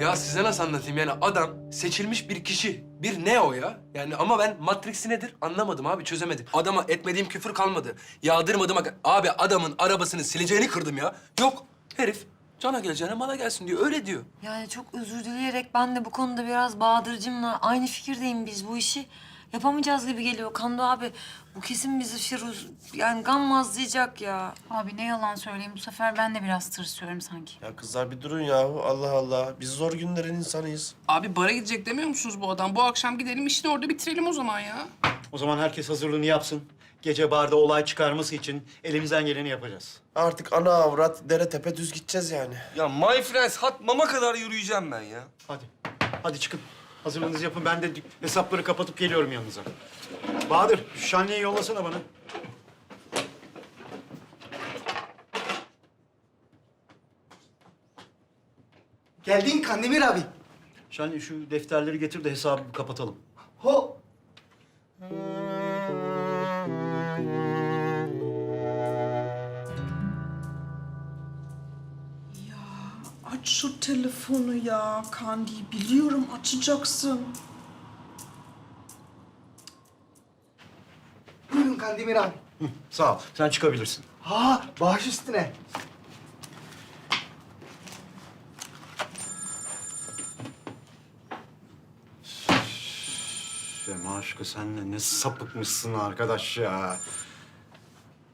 Ya size nasıl anlatayım yani adam seçilmiş bir kişi. Bir Neo ya. Yani ama ben Matrix'i nedir anlamadım abi çözemedim. Adama etmediğim küfür kalmadı. Yağdırmadım. Abi adamın arabasını sileceğini kırdım ya. Yok herif cana geleceğine mala gelsin diyor. Öyle diyor. Yani çok özür dileyerek ben de bu konuda biraz Bahadır'cımla aynı fikirdeyim biz bu işi. Yapamayacağız gibi geliyor Kando abi. Bu kesin bizi şiruz, yani gammazlayacak ya. Abi ne yalan söyleyeyim bu sefer ben de biraz tırsıyorum sanki. Ya kızlar bir durun yahu. Allah Allah. Biz zor günlerin insanıyız. Abi bara gidecek demiyor musunuz bu adam? Bu akşam gidelim işini orada bitirelim o zaman ya. O zaman herkes hazırlığını yapsın. Gece barda olay çıkarması için elimizden geleni yapacağız. Artık ana avrat dere tepe düz gideceğiz yani. Ya my friends hat mama kadar yürüyeceğim ben ya. Hadi. Hadi çıkın. Hazırlığınızı yapın. Ben de hesapları kapatıp geliyorum yanınıza. Bahadır, şu şanliyi yollasana bana. Geldin Kandemir abi. Şanli şu defterleri getir de hesabı kapatalım. Ho. Şu telefonu ya Kandi. Biliyorum açacaksın. Buyurun Kandemir abi. Sağ ol. Sen çıkabilirsin. Ha baş üstüne. Ya maşuka sen de ne sapıkmışsın arkadaş ya.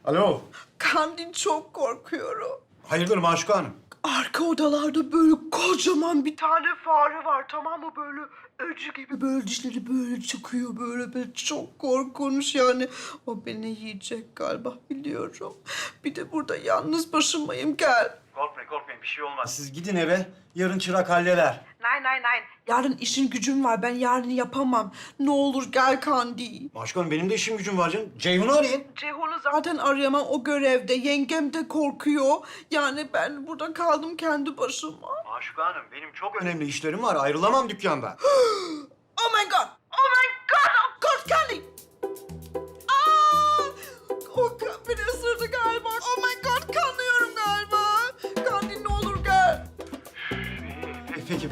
Alo. Kandi çok korkuyorum. Hayırdır Maşuka Hanım? Arka odalarda böyle kocaman bir tane fare var tamam mı? Böyle öcü gibi böyle dişleri böyle çıkıyor böyle böyle çok korkunç yani. O beni yiyecek galiba biliyorum. Bir de burada yalnız başımayım gel. Korkmayın korkmayın bir şey olmaz. Siz gidin eve. Yarın çırak halleder. Nein nein nein. Yarın işin gücüm var ben yarın yapamam. Ne olur gel Kandi. Maşuka Hanım benim de işim gücüm var canım. Ceyhun'u arayın. Ceyhun'u zaten arayamam o görevde. Yengem de korkuyor. Yani ben burada kaldım kendi başıma. Maşuka Hanım benim çok önemli işlerim var. Ayrılamam dükkandan. Oh my god! Oh my god! Oh god Candy! Aa! O ka- beni ısırdı galiba. Oh my god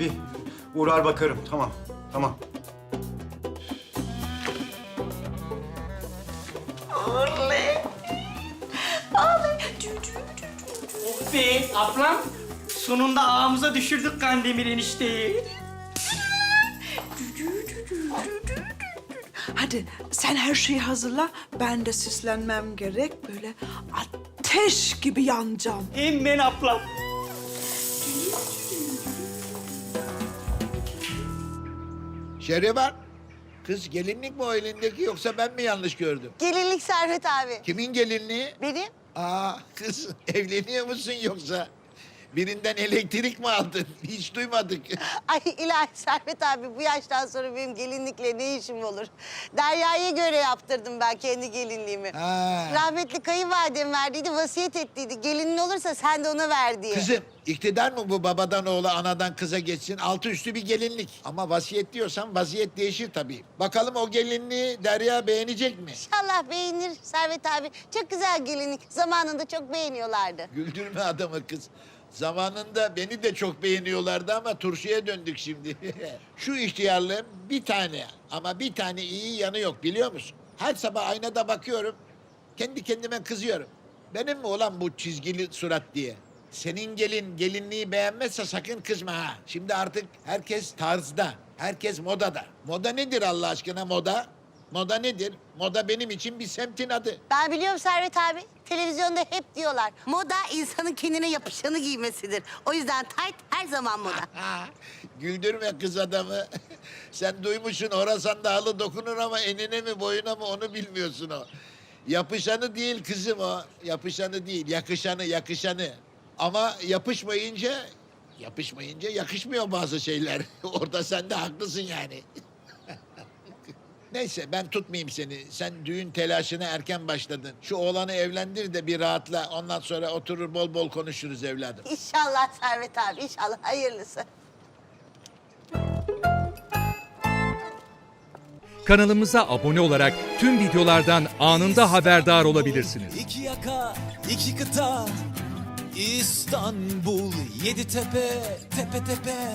bir uğrar bakarım. Tamam. Tamam. Oley! Be ablam sonunda ağımıza düşürdük Kandemir enişteyi. Hadi sen her şeyi hazırla. Ben de süslenmem gerek. Böyle ateş gibi yanacağım. Hemen ablam. Şehriban, kız gelinlik mi o elindeki yoksa ben mi yanlış gördüm? Gelinlik Servet abi. Kimin gelinliği? Benim. Aa kız evleniyor musun yoksa? Birinden elektrik mi aldın? Hiç duymadık. Ay ilahi Servet abi bu yaştan sonra benim gelinlikle ne işim olur? Derya'ya göre yaptırdım ben kendi gelinliğimi. Ha. Rahmetli kayınvalidem verdiydi, vasiyet ettiydi. Gelinin olursa sen de ona ver diye. Kızım iktidar mı bu babadan oğula anadan kıza geçsin? Altı üstü bir gelinlik. Ama vasiyet diyorsan vaziyet değişir tabii. Bakalım o gelinliği Derya beğenecek mi? İnşallah beğenir Servet abi. Çok güzel gelinlik. Zamanında çok beğeniyorlardı. Güldürme adamı kız. Zamanında beni de çok beğeniyorlardı ama turşuya döndük şimdi. Şu ihtiyarlığın bir tane ama bir tane iyi yanı yok biliyor musun? Her sabah aynada bakıyorum. Kendi kendime kızıyorum. Benim mi olan bu çizgili surat diye? Senin gelin gelinliği beğenmezse sakın kızma ha. Şimdi artık herkes tarzda, herkes modada. Moda nedir Allah aşkına moda? Moda nedir? Moda benim için bir semtin adı. Ben biliyorum Servet abi. Televizyonda hep diyorlar. Moda insanın kendine yapışanı giymesidir. O yüzden tayt her zaman moda. Güldürme kız adamı. Sen duymuşsun Horasan dağlı dokunur ama enine mi boyuna mı onu bilmiyorsun o. Yapışanı değil kızım o. Yapışanı değil, yakışanı, yakışanı. Ama yapışmayınca, yapışmayınca yakışmıyor bazı şeyler. Orada sen de haklısın yani. Neyse ben tutmayayım seni. Sen düğün telaşına erken başladın. Şu oğlanı evlendir de bir rahatla. Ondan sonra oturur bol bol konuşuruz evladım. İnşallah Servet abi, inşallah hayırlısı. Kanalımıza abone olarak tüm videolardan anında haberdar olabilirsiniz. İki yaka, iki kıta, İstanbul, yedi tepe, tepe tepe.